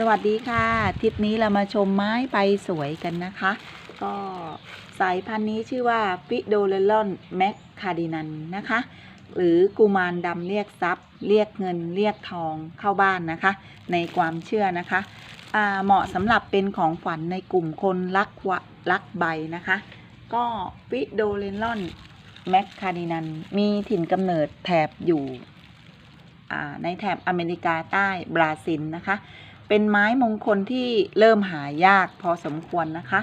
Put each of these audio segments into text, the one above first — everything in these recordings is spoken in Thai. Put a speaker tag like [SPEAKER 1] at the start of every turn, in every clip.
[SPEAKER 1] สวัสดีค่ะ ทริปนี้เรามาชมไม้ใบสวยกันนะคะ ก็สายพันธุ์นี้ชื่อว่าฟิโดเลลอนแมคคาดินันนะคะ หรือกุมารดำเรียกทรัพย์ เรียกเงินเรียกทองเข้าบ้านนะคะ ในความเชื่อนะคะเหมาะสำหรับเป็นของขวัญในกลุ่มคนรักวะรักใบนะคะ ก็ฟิโดเลลอนแมคคาดินันมีถิ่นกำเนิดแถบอยู่ในแถบอเมริกาใต้บราซิลนะคะ เป็นไม้มงคลที่เริ่มหายากพอสมควรนะคะ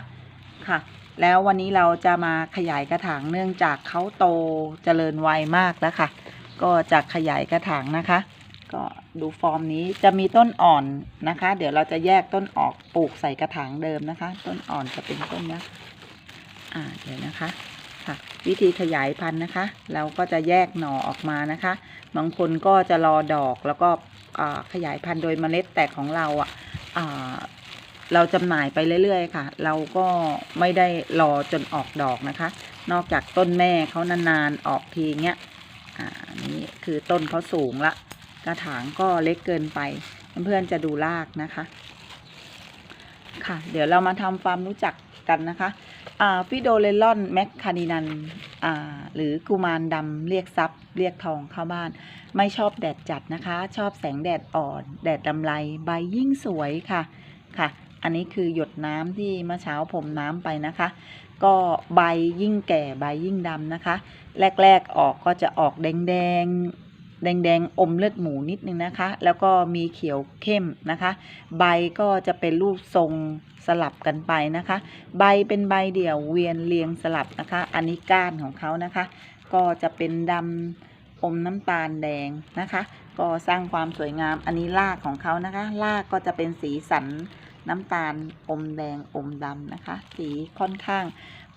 [SPEAKER 1] ค่ะ แล้ววันนี้เราจะมาขยายกระถางเนื่องจากเขาโตเจริญวัยมากแล้วค่ะ ก็จะขยายกระถางนะคะ ก็ดูฟอร์มนี้จะมีต้นอ่อนนะคะ เดี๋ยวเราจะแยกต้นออกปลูกใส่กระถางเดิมนะคะ ต้นอ่อนจะเป็นต้นนี้อ่าเดี๋ยวนะคะ ค่ะ วิธีขยายพันธุ์นะคะ เราก็จะแยกหน่อออกมานะคะ บางคนก็จะรอดอกแล้วก็ขยายพันธุ์โดยเมล็ดแต่ของเราอะอ่าเราจำหน่ายไปเรื่อยๆ ค่ะ เราก็ไม่ได้รอจนออกดอกนะคะ นอกจากต้นแม่เขานานๆออกทีเงี้ยอ่านี่คือต้นเขาสูงละกระถางก็เล็กเกินไป เพื่อนๆจะดูรากนะคะ ค่ะ เดี๋ยวเรามาทำความรู้จัก กันนะคะฟิโดเลลอนแมคคาดินันหรือกุมารดำเรียกทรัพย์ เรียกทองเข้าบ้าน ไม่ชอบแดดจัดนะคะ ชอบแสงแดดอ่อน แดดลำไรใบยิ่งสวยค่ะค่ะ อันนี้คือหยดน้ำที่เมื่อเช้าผมน้ำไปนะคะ ก็ใบยิ่งแก่ใบยิ่งดำนะคะ แรก ๆออกก็จะออกแดงแดง แดงๆ อมเลือดหมูนิดนึงนะคะ แล้วก็มีเขียวเข้มนะคะ ใบก็จะเป็นรูปทรงสลับกันไปนะคะ ใบเป็นใบเดี่ยวเวียนเรียงสลับนะคะ อันนี้ก้านของเขานะคะ ก็จะเป็นดำอมน้ำตาลแดงนะคะ ก็สร้างความสวยงาม อันนี้รากของเขานะคะ รากก็จะเป็นสีสันน้ำตาลอมแดงอมดำนะคะ สีค่อนข้าง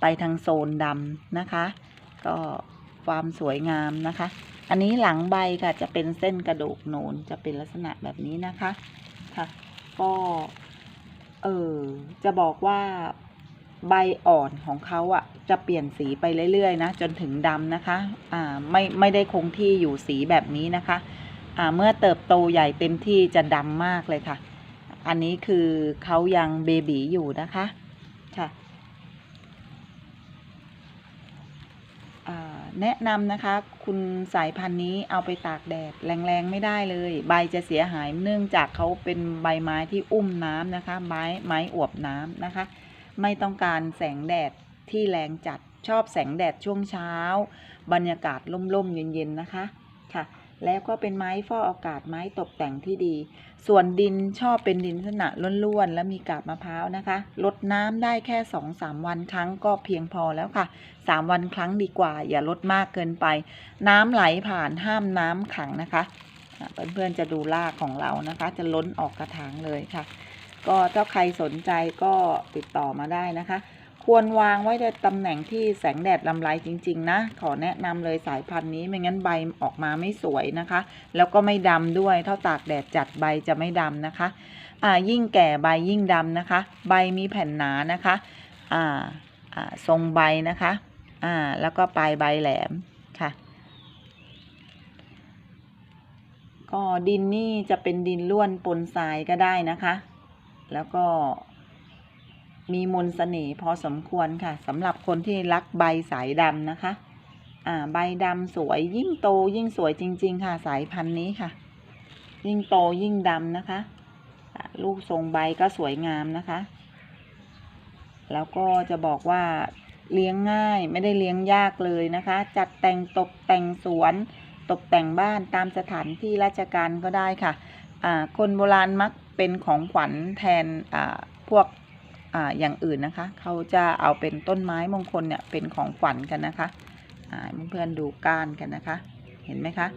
[SPEAKER 1] ไปทางโซนดำนะคะ ก็ความสวยงามนะคะ อันนี้หลังใบค่ะจะเป็นเส้นกระดูกโนนจะเป็นลักษณะแบบนี้นะคะค่ะ ก็เออจะบอกว่าใบอ่อนของเขาอะ จะเปลี่ยนสีไปเรื่อยๆนะจนถึงดำนะคะ อ่าไม่ไม่ได้คงที่อยู่สีแบบนี้นะคะ อ่าเมื่อเติบโตใหญ่เต็มที่จะดำมากเลยค่ะ อันนี้คือเขายังเบบีอยู่นะคะ อ่า แนะนำนะคะ คุณสายพันธุ์นี้เอาไปตากแดดแรงๆไม่ได้เลย ใบจะเสียหายเนื่องจากเขาเป็นใบไม้ที่อุ้มน้ำนะคะ ไม้ไม้อวบน้ำนะคะ ไม่ต้องการแสงแดดที่แรงจัดชอบแสงแดดช่วงเช้า บรรยากาศร่มๆเย็นๆนะคะค่ะ แล้วก็เป็นไม้ฟอกอากาศไม้ตกแต่งที่ดี ส่วนดินชอบเป็นดินลักษณะล้วนๆ และมีกาบมะพร้าวนะคะลดน้ำได้แค่สองสามวันครั้งก็เพียงพอแล้วค่ะสามวันครั้งดีกว่า อย่าลดมากเกินไป น้ำไหลผ่านห้ามน้ำขังนะคะเพื่อนๆจะดูรากของเรานะคะ จะล้นออกกระถางเลยค่ะ ก็ถ้าใครสนใจก็ติดต่อมาได้นะคะ ควรวางไว้ในตำแหน่งที่แสงแดดลำไรจริง ๆ นะ ขอแนะนำเลยสายพันธุ์นี้ไม่งั้นใบออกมาไม่สวยนะคะ แล้วก็ไม่ดำด้วยเท่าตากแดดจัดใบจะไม่ดำนะคะ อ่ายิ่งแก่ใบยิ่งดำนะคะ ใบมีแผ่นหนานะคะ อ่าอ่าทรงใบนะคะ อ่าแล้วก็ปลายใบแหลมค่ะ ก็ดินนี่จะเป็นดินล้วนปนทรายก็ได้นะคะ แล้วก็ มีมนต์เสน่ห์พอสมควรค่ะสำหรับคนที่รักใบสายดำนะคะ อ่า ใบดำสวยยิ่งโตยิ่งสวยจริง ๆ ค่ะ สายพันธุ์นี้ค่ะ ยิ่งโตยิ่งดำนะคะ ลูกทรงใบก็สวยงามนะคะ แล้วก็จะบอกว่าเลี้ยงง่ายไม่ได้เลี้ยงยากเลยนะคะ จัดแต่งตกแต่งสวน ตกแต่งบ้านตามสถานที่ราชการก็ได้ค่ะ คนโบราณมักเป็นของขวัญแทนพวก ออย่างอื่นนะคะ เขาจะเอาเป็นต้นไม้มงคลเนี่ยเป็นของขวัญกันนะคะเพื่อนๆดูก้านกันนะคะ เห็นไหมคะ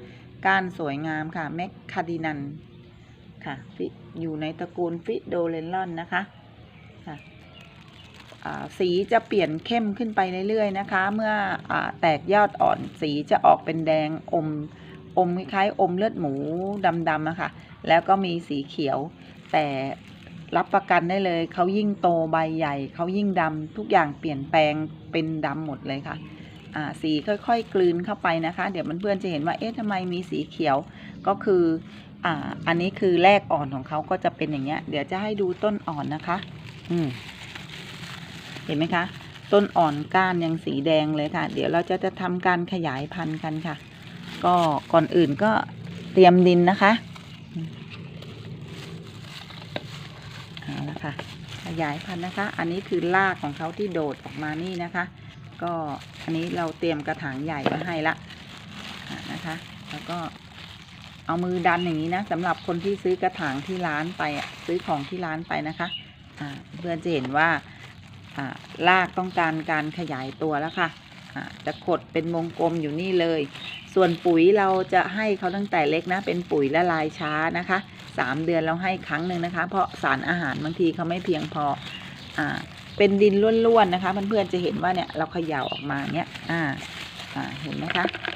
[SPEAKER 1] ก้านสวยงามค่ะแมคคาดินันค่ะฟิอยู่ในตระกูลฟิโดเลนลอนนะคะค่ะสีจะเปลี่ยนเข้มขึ้นไปเรื่อยๆนะคะ เมื่ออแตกยอดอ่อนสีจะออกเป็นแดงอมอมคล้ายๆอมเลือดหมูดำๆอะคะแล้วก็มีสีเขียวแต่ รับประกันได้เลย เขายิ่งโตใบใหญ่ เขายิ่งดำทุกอย่างเปลี่ยนแปลงเป็นดำหมดเลยค่ะสีค่อยๆ กลืนเข้าไปนะคะ เดี๋ยวเพื่อนๆจะเห็นว่าเอ๊ะทำไมมีสีเขียวก็คืออ่าอันนี้คือแรกอ่อนของเขาก็จะเป็นอย่างเงี้ย เดี๋ยวจะให้ดูต้นอ่อนนะคะ อืมเห็นไหมคะ ต้นอ่อนก้านยังสีแดงเลยค่ะ เดี๋ยวเราจะจะทำการขยายพันธุ์กันค่ะ ก็ก่อนอื่นก็เตรียมดินนะคะอืมเอาละ ค่ะ ขยายพันธุ์นะคะ อันนี้คือรากของเขาที่โดดออกมานี่นะคะ ก็อันนี้เราเตรียมกระถางใหญ่มาให้ละนะคะ แล้วก็เอามือดันอย่างนี้นะสำหรับคนที่ซื้อกระถางที่ร้านไปซื้อของที่ร้านไปนะคะเพื่อนจะเห็นว่าอ่ารากต้องการการขยายตัวแล้วค่ะอ่าจะกดเป็นวงกลมอยู่นี่เลย ส่วนปุ๋ยเราจะให้เขาตั้งแต่เล็กนะ เป็นปุ๋ยละลายช้านะคะ สามเดือนเราให้ครั้งหนึ่งนะคะ เพราะสารอาหารบางทีเขาไม่เพียงพออ่าเป็นดินล้วนๆนะคะเพื่อนๆจะเห็นว่าเนี่ยเราเขย่าออกมาเนี่ยอ่าอ่าเห็นไหมคะ